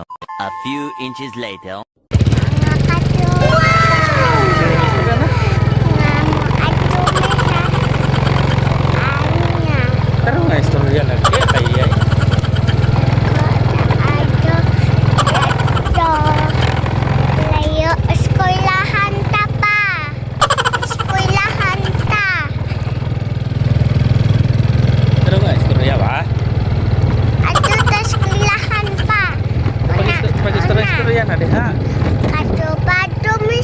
A few inches later.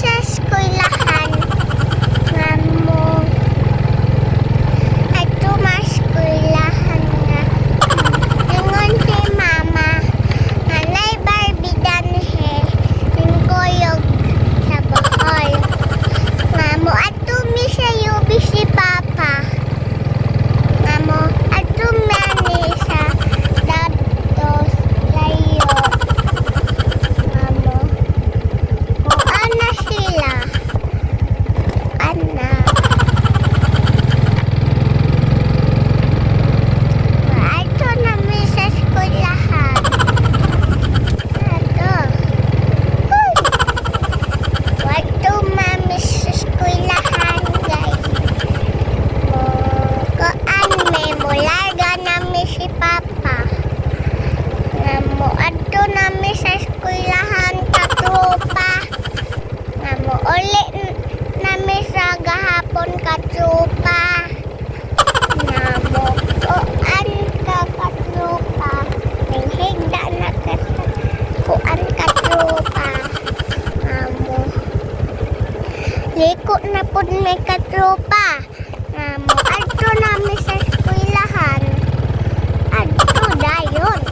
শেষ কইলা। Diko na po may katropa. Namo, adto namin sa eskwilahan. Adto dayon.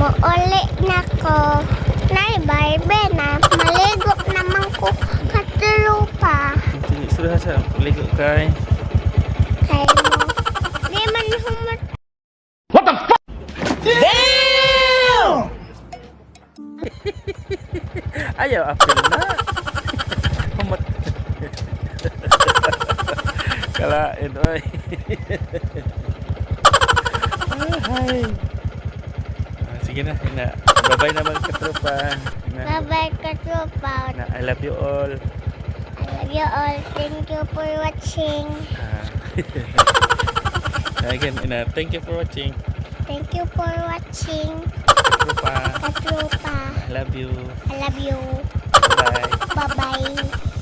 umuuli na ko. Naibay, bena, maligo naman ko katulo pa. Sige, sudah sa ligo kay. Kay mo. Di man humat. What the fuck? Damn! Ayaw, apel na. Humat. Kalain, oy. Ay, Sige na, na. Bye-bye naman katropa. Na, Bye-bye ka tropa. na, I love you all. I love you all. Thank you for watching. Ah. Again, ina, thank you for watching. Thank you for watching. Katropa. Katropa. I love you. I love you. Bye. Bye-bye.